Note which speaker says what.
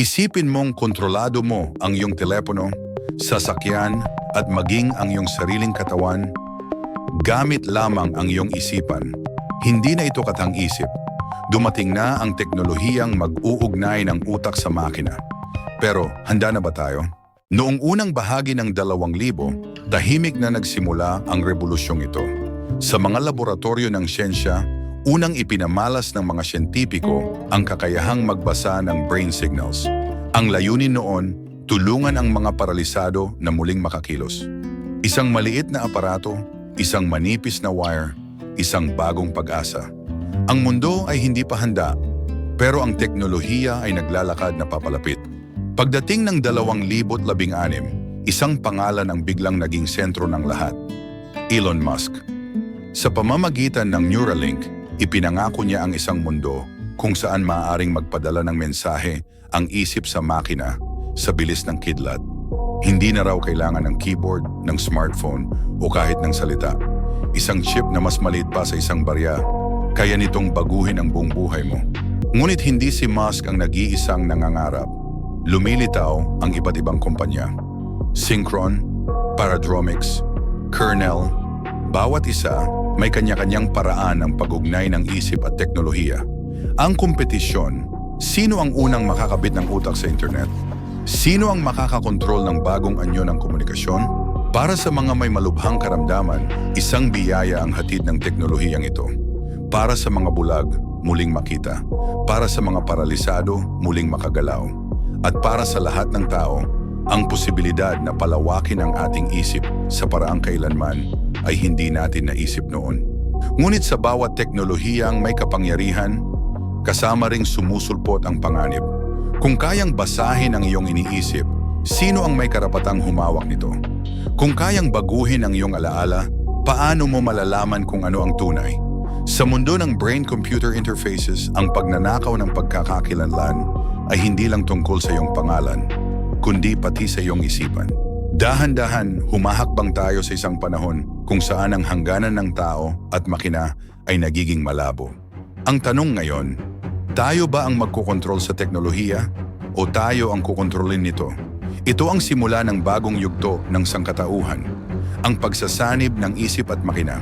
Speaker 1: Isipin mong kontrolado mo ang iyong telepono, sasakyan at maging ang iyong sariling katawan. Gamit lamang ang iyong isipan. Hindi na ito katang-isip. Dumating na ang teknolohiyang mag-uugnay ng utak sa makina. Pero handa na ba tayo? Noong unang bahagi ng 2000, tahimik na nagsimula ang revolusyong ito. Sa mga laboratorio ng siyensya, unang ipinamalas ng mga siyentipiko ang kakayahang magbasa ng brain signals. Ang layunin noon, tulungan ang mga paralisado na muling makakilos. Isang maliit na aparato, isang manipis na wire, isang bagong pag-asa. Ang mundo ay hindi pa handa, pero ang teknolohiya ay naglalakad na papalapit. Pagdating ng 2016, isang pangalan ang biglang naging sentro ng lahat. Elon Musk. Sa pamamagitan ng Neuralink, ipinangako niya ang isang mundo kung saan maaaring magpadala ng mensahe ang isip sa makina sa bilis ng kidlat. Hindi na raw kailangan ng keyboard, ng smartphone o kahit ng salita. Isang chip na mas maliit pa sa isang barya, kaya nitong baguhin ang buong buhay mo. Ngunit hindi si Musk ang nag-iisang nangangarap. Lumilitaw ang iba't ibang kumpanya. Synchron, Paradromics, Kernel, bawat isa may kanya-kanyang paraan ng pag-ugnay ng isip at teknolohiya. Ang kompetisyon, sino ang unang makakabit ng utak sa internet? Sino ang makakakontrol ng bagong anyo ng komunikasyon? Para sa mga may malubhang karamdaman, isang biyaya ang hatid ng teknolohiyang ito. Para sa mga bulag, muling makita. Para sa mga paralisado, muling makagalaw. At para sa lahat ng tao, ang posibilidad na palawakin ang ating isip sa paraang kailanman ay hindi natin naisip noon. Ngunit sa bawat teknolohiyang may kapangyarihan, kasama ring sumusulpot ang panganib. Kung kayang basahin ang iyong iniisip, sino ang may karapatang humawak nito? Kung kayang baguhin ang iyong alaala, paano mo malalaman kung ano ang tunay? Sa mundo ng brain-computer interfaces, ang pagnanakaw ng pagkakakilanlan ay hindi lang tungkol sa iyong pangalan, kundi pati sa iyong isipan. Dahan-dahan, humahakbang tayo sa isang panahon kung saan ang hangganan ng tao at makina ay nagiging malabo. Ang tanong ngayon, tayo ba ang magkokontrol sa teknolohiya o tayo ang kukontrolin nito? Ito ang simula ng bagong yugto ng sangkatauhan, ang pagsasanib ng isip at makina.